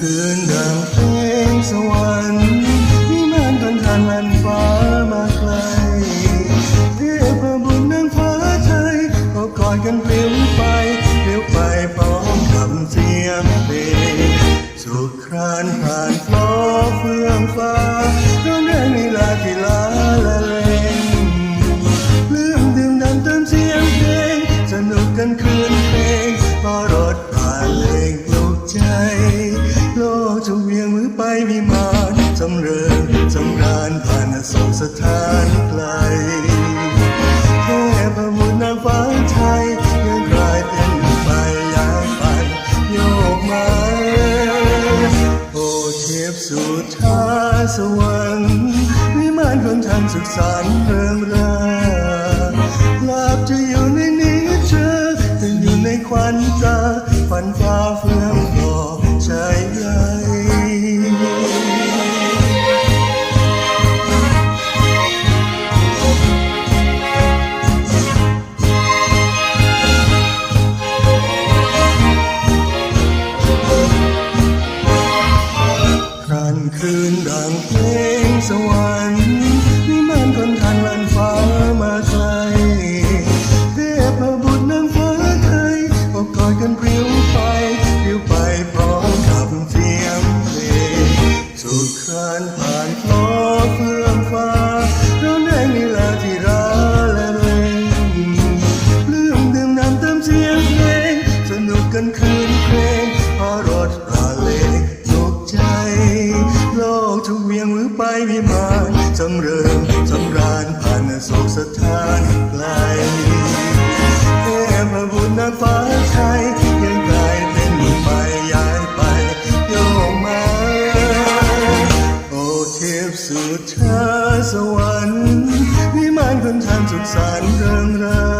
คืนดังเพลงสวรรค์วิมานพันธานลันฟ้ามาไกลเทพบุญนางฟ้าไทยก็กอดกันเลียวไปเลียวไปพร้อมกับเสียงเพลงสุขครานผ่านฟลอเฟื่องฟ้าร้องได้ในลาที่ลาละเลงลืมดื่มดำเติมเสียงเพลงสนุกกันคืน ไปวิมานสำเริงสำราญผ่านอโศกสถานไกลเทพบุตรนางฟ้าไทยยังกลายเป็นไปอยางฝันโยกมาโอ้เทพสุธาสวรรค์วิมานของท่านสุขสันต์เริงราลับจะอยู่ คืนดังเพลงสวรรค์วิมานคนทันลันฟ้ามาไกลเทพบุตรนางฟ้าไทยอบกอดกันเปลี่ยวไปเปลี่ยวไปพร้อมกับเสียงเพลงสุขครานผ่านคล สำเริงสำราญผ่านโศกสถานไกลเทพบุตรนางฟ้าไทยยังกลายเป็นหมุนไปย้ายไปโยกมาโอ้เทพสุดชาสวรรค์วิมานคนทานสุขสันต์เริงรา